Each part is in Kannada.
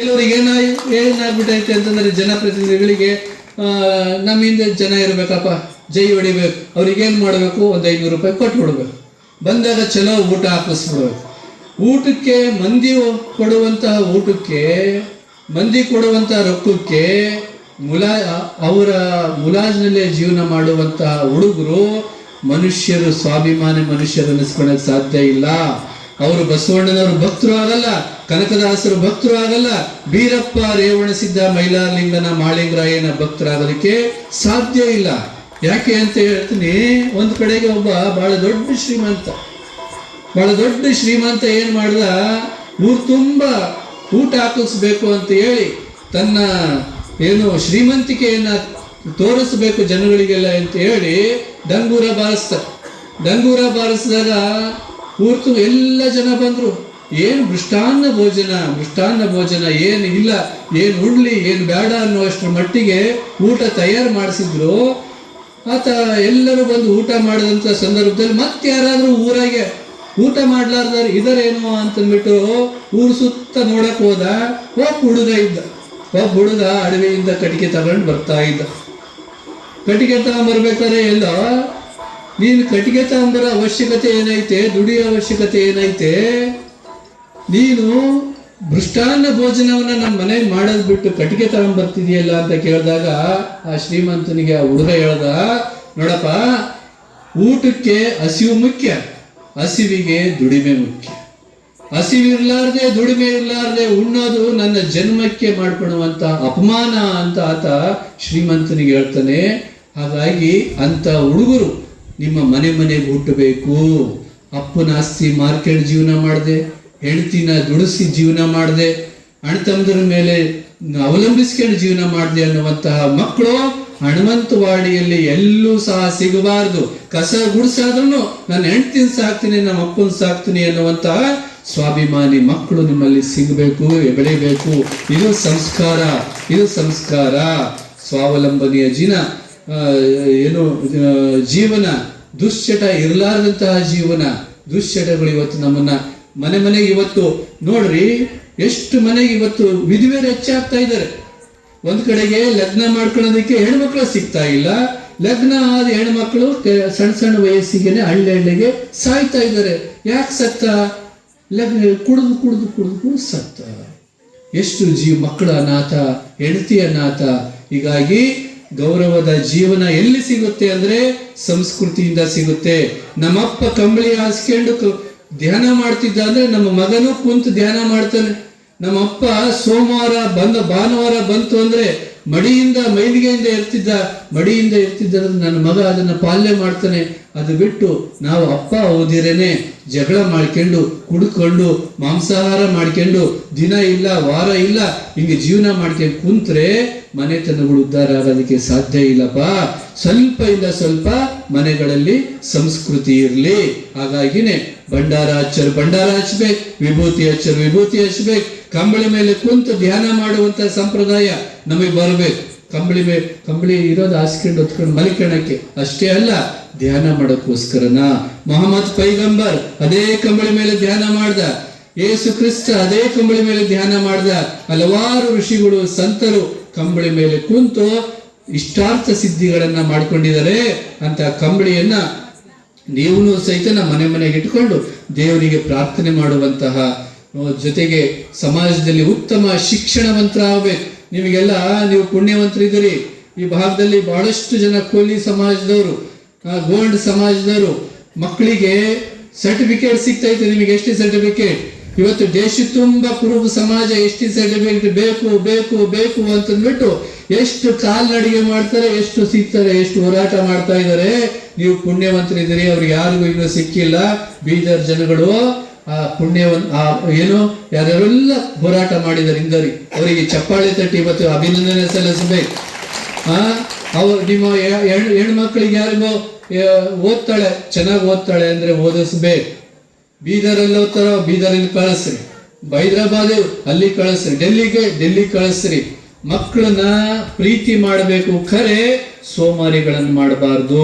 ಕೆಲವರಿಗೆ ಏನಾಯ್ ಏನಾಗ್ಬಿಟ್ಟೈತೆ ಅಂತಂದ್ರೆ ಜನಪ್ರತಿನಿಧಿಗಳಿಗೆ ನಮ್ಮ ಹಿಂದೆ ಜನ ಇರಬೇಕಪ್ಪ, ಜೈ ಹೊಡಿಬೇಕು. ಅವ್ರಿಗೆ ಏನು ಮಾಡಬೇಕು? ಒಂದು ಐನೂರು ರೂಪಾಯಿ ಕೊಟ್ಟು ಬಿಡ್ಬೇಕು. ಬಂದಾಗ ಚಲೋ ಊಟ ಹಾಕಿಸ್ಬಿಡ್ಬೇಕು. ಊಟಕ್ಕೆ ಮಂದಿ ಕೊಡುವಂತಹ ಊಟಕ್ಕೆ, ಮಂದಿ ಕೊಡುವಂತಹ ರೊಕ್ಕಕ್ಕೆ ಮುಲಾ, ಅವರ ಮುಲಾಜ್ನಲ್ಲೇ ಜೀವನ ಮಾಡುವಂತಹ ಹುಡುಗರು ಮನುಷ್ಯರು ಸ್ವಾಭಿಮಾನಿ ಮನುಷ್ಯರು ಅನ್ನಿಸ್ಕೊಳಕ್ ಸಾಧ್ಯ ಇಲ್ಲ. ಅವರು ಬಸವಣ್ಣನವರು ಭಕ್ತರು ಆಗಲ್ಲ, ಕನಕದಾಸರು ಭಕ್ತರು ಆಗಲ್ಲ, ಬೀರಪ್ಪ ರೇವಣಸಿದ್ದ ಮೈಲಾರಲಿಂಗನ ಮಾಳಿಂಗರಾಯನ ಭಕ್ತರಾಗೋದಕ್ಕೆ ಸಾಧ್ಯ ಇಲ್ಲ. ಯಾಕೆ ಅಂತ ಹೇಳ್ತೀನಿ, ಒಂದು ಕಡೆಗೆ ಒಬ್ಬ ಬಹಳ ದೊಡ್ಡ ಶ್ರೀಮಂತ, ಬಹಳ ದೊಡ್ಡ ಶ್ರೀಮಂತ ಏನ್ ಮಾಡ್ದ, ಊರು ತುಂಬಾ ಊಟ ಹಾಕಿಸ್ಬೇಕು ಅಂತ ಹೇಳಿ ತನ್ನ ಏನು ಶ್ರೀಮಂತಿಕೆಯನ್ನ ತೋರಿಸ್ಬೇಕು ಜನಗಳಿಗೆಲ್ಲ ಅಂತ ಹೇಳಿ ಡಂಗೂರ ಬಾರಿಸ್ತ ಡಂಗೂರ ಬಾರಿಸಿದಾಗ ಊರ್ ತುಂಬ ಎಲ್ಲ ಜನ ಬಂದರು. ಏನು ಮೃಷ್ಟಾನ್ನ ಭೋಜನ ಮೃಷ್ಟಾನ್ನ ಭೋಜನ, ಏನು ಇಲ್ಲ, ಏನು ಉಡ್ಲಿ ಏನು ಬೇಡ ಅನ್ನುವಷ್ಟರ ಮಟ್ಟಿಗೆ ಊಟ ತಯಾರು ಮಾಡಿಸಿದ್ರು. ಆತ ಎಲ್ಲರೂ ಬಂದು ಊಟ ಮಾಡಿದಂಥ ಸಂದರ್ಭದಲ್ಲಿ ಮತ್ತೆ ಯಾರಾದರೂ ಊರಾಗೆ ಊಟ ಮಾಡ್ಲಾರ್ದಾರ, ಇದರೇನು ಅಂತಂದ್ಬಿಟ್ಟು ಊರು ಸುತ್ತ ನೋಡಕ್ ಹೋದ, ಒಬ್ಬ ಹುಡುಗ ಇದ್ದ. ಒಬ್ಬ ಹುಡುಗ ಅಡವಿಯಿಂದ ಕಟ್ಟಿಗೆ ತಗೊಂಡು ಬರ್ತಾ ಇದ್ದ. ಕಟ್ಟಿಗೆ ತಗೊಂಡ್ಬರ್ಬೇಕಾದ್ರೆ ಎಲ್ಲ ನೀನು ಕಟ್ಟಿಗೆ ತಾಂಬರ ಅವಶ್ಯಕತೆ ಏನೈತೆ? ದುಡಿಯೋ ಅವಶ್ಯಕತೆ ಏನೈತೆ? ನೀನು ಭ್ರಷ್ಟಾನ್ನ ಭೋಜನವನ್ನ ನಮ್ಮ ಮನೆಗೆ ಮಾಡೋದು ಬಿಟ್ಟು ಕಟ್ಟಿಗೆ ತಗೊಂಡ್ಬರ್ತಿದೆಯಲ್ಲ ಅಂತ ಕೇಳಿದಾಗ ಆ ಶ್ರೀಮಂತನಿಗೆ ಆ ಹುಡುಗ ಹೇಳ್ದ, ನೋಡಪ್ಪ, ಊಟಕ್ಕೆ ಹಸಿವು ಮುಖ್ಯ, ಹಸಿವಿಗೆ ದುಡಿಮೆ ಮುಖ್ಯ. ಹಸಿವಿರ್ಲಾರ್ದೆ ದುಡಿಮೆ ಇರಲಾರ್ದೆ ಉಣ್ಣೋದು ನನ್ನ ಜನ್ಮಕ್ಕೆ ಮಾಡ್ಕೊಳ್ಳುವಂತ ಅಪಮಾನ ಅಂತ ಆತ ಶ್ರೀಮಂತನಿಗೆ ಹೇಳ್ತಾನೆ. ಹಾಗಾಗಿ ಅಂತ ಹುಡುಗರು ನಿಮ್ಮ ಮನೆ ಮನೆಗೆ ಹುಟ್ಟಬೇಕು ಅಪ್ಪನ ಆಸ್ತಿ ಮಾರ್ಕೆಟ್ ಜೀವನ ಮಾಡಿದೆ, ಹೆಂಡತಿನ ದುಡಿಸಿ ಜೀವನ ಮಾಡಿದೆ, ಅಣ್ತಮ್ಮದ್ರ ಮೇಲೆ ಅವಲಂಬಿಸ್ಕೊಂಡು ಜೀವನ ಮಾಡಿದೆ ಅನ್ನುವಂತಹ ಮಕ್ಕಳು ಹಣವಂತವಾಡಿಯಲ್ಲಿ ಎಲ್ಲೂ ಸಹ ಸಿಗಬಾರದು. ಕಸ ಗುಡಿಸಾದ್ರೂ ನನ್ನ ಹೆಂಡತಿನ ಸಾಕ್ತೀನಿ, ನಮ್ಮ ಅಪ್ಪನ ಸಾಕ್ತೀನಿ ಅನ್ನುವಂತಹ ಸ್ವಾಭಿಮಾನಿ ಮಕ್ಕಳು ನಿಮ್ಮಲ್ಲಿ ಸಿಗಬೇಕು ಬೆಳಿಬೇಕು ಇದು ಸಂಸ್ಕಾರ ಇದು ಸಂಸ್ಕಾರ. ಸ್ವಾವಲಂಬನೆಯ ಜೀನ ಏನು ಜೀವನ ದುಶ್ಚಟ ಇರಲಾರದಂತಹ ಜೀವನ ದುಶ್ಚಟಗಳು ಇವತ್ತು ನಮ್ಮನ್ನ ಮನೆ ಮನೆಗೆ ಇವತ್ತು, ನೋಡ್ರಿ, ಎಷ್ಟು ಮನೆಗೆ ಇವತ್ತು ವಿಧವೆಯರು ಹೆಚ್ಚಾಗ್ತಾ ಇದ್ದಾರೆ. ಒಂದ್ ಕಡೆಗೆ ಲಗ್ನ ಮಾಡ್ಕೊಳ್ಳೋದಕ್ಕೆ ಹೆಣ್ಮಕ್ಳು ಸಿಗ್ತಾ ಇಲ್ಲ. ಲಗ್ನ ಆದ ಹೆಣ್ಮಕ್ಳು ಸಣ್ಣ ಸಣ್ಣ ವಯಸ್ಸಿಗೆನೆ ಹಳ್ಳಿ ಹಳ್ಳಿಗೆ ಸಾಯ್ತಾ ಇದ್ದಾರೆ. ಯಾಕೆ ಸತ್ತ? ಲಗ್ನ, ಕುಡಿದು ಕುಡಿದು ಕುಡಿದು ಕುಡಿದು ಸತ್ತ. ಎಷ್ಟು ಜೀವ ಮಕ್ಕಳ ಅನಾಥ ಹೆಂಡತಿ ಅನಾಥ ಹೀಗಾಗಿ ಗೌರವದ ಜೀವನ ಎಲ್ಲಿ ಸಿಗುತ್ತೆ ಅಂದ್ರೆ ಸಂಸ್ಕೃತಿಯಿಂದ ಸಿಗುತ್ತೆ. ನಮ್ಮಪ್ಪ ಕಂಬಳಿ ಹಾಸ್ಕೊಂಡು ಧ್ಯಾನ ಮಾಡ್ತಿದ್ದ ಅಂದ್ರೆ ನಮ್ಮ ಮಗನೂ ಕುಂತು ಧ್ಯಾನ ಮಾಡ್ತಾನೆ. ನಮ್ಮಪ್ಪ ಸೋಮವಾರ ಬಂದ, ಭಾನುವಾರ ಬಂತು ಅಂದ್ರೆ ಮಡಿಯಿಂದ ಮೈಲಿಗೆಯಿಂದ ಇರ್ತಿದ್ದ ಮಡಿಯಿಂದ ಇರ್ತಿದ್ದ ನನ್ನ ಮಗ ಅದನ್ನ ಪಾಲನೆ ಮಾಡ್ತಾನೆ. ಅದು ಬಿಟ್ಟು ನಾವು ಅಪ್ಪ ಓದಿರೇನೆ ಜಗಳ ಮಾಡ್ಕೊಂಡು, ಕುಡ್ಕೊಂಡು, ಮಾಂಸಾಹಾರ ಮಾಡ್ಕೊಂಡು, ದಿನ ಇಲ್ಲ, ವಾರ ಇಲ್ಲ, ಹಿಂಗೆ ಜೀವನ ಮಾಡ್ಕೊಂಡು ಕುಂತ್ರೆ ಮನೆತನಗಳು ಉದ್ಧಾರ ಆಗೋದಕ್ಕೆ ಸಾಧ್ಯ ಇಲ್ಲಪ್ಪ. ಸ್ವಲ್ಪ ಇಂದ ಸ್ವಲ್ಪ ಮನೆಗಳಲ್ಲಿ ಸಂಸ್ಕೃತಿ ಇರಲಿ. ಹಾಗಾಗಿನೇ ಭಂಡಾರ ಹಚ್ಚರು ಭಂಡಾರ ಹಚ್ಬೇಕು, ವಿಭೂತಿ ಹಚ್ಚರು ವಿಭೂತಿ ಹಚ್ಬೇಕು. ಕಂಬಳಿ ಮೇಲೆ ಕುಂತು ಧ್ಯಾನ ಮಾಡುವಂತ ಸಂಪ್ರದಾಯ ನಮಗೆ ಬರಬೇಕು. ಕಂಬಳಿ ಮೇಲೆ ಕಂಬಳಿ ಇರೋದು ಹಾಸ್ಕೊಂಡು ಹೊತ್ಕೊಂಡು ಮಲಿಕಣಕ್ಕೆ ಅಷ್ಟೇ ಅಲ್ಲ, ಧ್ಯಾನ ಮಾಡೋಕ್ಕೋಸ್ಕರನ. ಮೊಹಮ್ಮದ್ ಪೈಗಂಬರ್ ಅದೇ ಕಂಬಳಿ ಮೇಲೆ ಧ್ಯಾನ ಮಾಡ್ದ. ಯೇಸು ಕ್ರಿಸ್ತ ಅದೇ ಕಂಬಳಿ ಮೇಲೆ ಧ್ಯಾನ ಮಾಡ್ದ. ಹಲವಾರು ಋಷಿಗಳು, ಸಂತರು ಕಂಬಳಿ ಮೇಲೆ ಕುಂತು ಇಷ್ಟಾರ್ಥ ಸಿದ್ಧಿಗಳನ್ನ ಮಾಡಿಕೊಂಡಿದ್ದಾರೆ ಅಂತ ಕಂಬಳಿಯನ್ನ ನೀವು ಸಹಿತ ನಮ್ಮ ಮನೆ ಮನೆಗೆ ಇಟ್ಕೊಂಡು ದೇವರಿಗೆ ಪ್ರಾರ್ಥನೆ ಮಾಡುವಂತಹ ಜೊತೆಗೆ ಸಮಾಜದಲ್ಲಿ ಉತ್ತಮ ಶಿಕ್ಷಣವಂತರಾಗಬೇಕು ನಿಮಗೆಲ್ಲ ನೀವು ಪುಣ್ಯವಂತರಿದ್ದೀರಿ ಈ ಭಾಗದಲ್ಲಿ ಬಹಳಷ್ಟು ಜನ ಕೋಲಿ ಸಮಾಜದವರು ಗೋಲ್ಡ್ ಸಮಾಜದವರು ಮಕ್ಕಳಿಗೆ ಸರ್ಟಿಫಿಕೇಟ್ ಸಿಗ್ತೈತೆ ನಿಮಗೆ ಎಷ್ಟು ಸರ್ಟಿಫಿಕೇಟ್ ಇವತ್ತು ದೇಶ ತುಂಬ ಕುರುಬ ಸಮಾಜ ಎಷ್ಟು ಸರ್ಟಿಫಿಕೇಟ್ ಬೇಕು ಬೇಕು ಬೇಕು ಅಂತಂದ್ಬಿಟ್ಟು ಎಷ್ಟು ಕಾಲ್ನಡಿಗೆ ಮಾಡ್ತಾರೆ, ಎಷ್ಟು ಸಿಗ್ತಾರೆ, ಎಷ್ಟು ಹೋರಾಟ ಮಾಡ್ತಾ ಇದ್ದಾರೆ, ನೀವು ಪುಣ್ಯವಂತರಿದ್ದೀರಿ, ಅವ್ರಿಗೆ ಯಾರಿಗೂ ಇನ್ನೂ ಸಿಕ್ಕಿಲ್ಲ. ಬೀದರ್ ಜನಗಳು, ಆ ಪುಣ್ಯವನ್ ಆ ಏನು, ಯಾರೆಲ್ಲ ಹೋರಾಟ ಮಾಡಿದ್ದಾರೆ, ಹಿಂದರಿ, ಅವರಿಗೆ ಚಪ್ಪಾಳೆ ತಟ್ಟಿ ಇವತ್ತು ಅಭಿನಂದನೆ ಸಲ್ಲಿಸಬೇಕು. ಆ ಅವ್ರು ನಿಮ್ಮ ಹೆಣ್ಮಕ್ಳಿಗೆ ಯಾರಿಗೋ ಓದ್ತಾಳೆ, ಚೆನ್ನಾಗಿ ಓದ್ತಾಳೆ ಅಂದ್ರೆ ಓದಿಸ್ಬೇಕು. ಬೀದರಲ್ಲಿ ಬೀದರಿನ ಬೀದರಲ್ಲಿ ಕಳಿಸ್ರಿ. ಹೈದ್ರಾಬಾದ್ ಅಲ್ಲಿ ಕಳಿಸ್ರಿ. ಡೆಲ್ಲಿಗೆ, ಡೆಲ್ಲಿ ಕಳಿಸ್ರಿ. ಮಕ್ಕಳನ್ನ ಪ್ರೀತಿ ಮಾಡಬೇಕು. ಖರೆ ಸೋಮಾರಿಗಳನ್ನು ಮಾಡಬಾರ್ದು.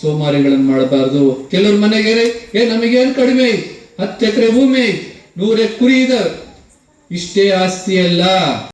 ಸೋಮಾರಿಗಳನ್ನು ಮಾಡಬಾರ್ದು. ಕೆಲವ್ರ ಮನೆಗೆ ಏ ನಮಗೇನು ಕಡಿಮೆ? ಹತ್ತು ಎಕರೆ ಭೂಮಿ. ಐತಿ ನೂರ ಕುರಿ ಇದಾವೆ ಇಷ್ಟೇ ಆಸ್ತಿ ಅಲ್ಲ.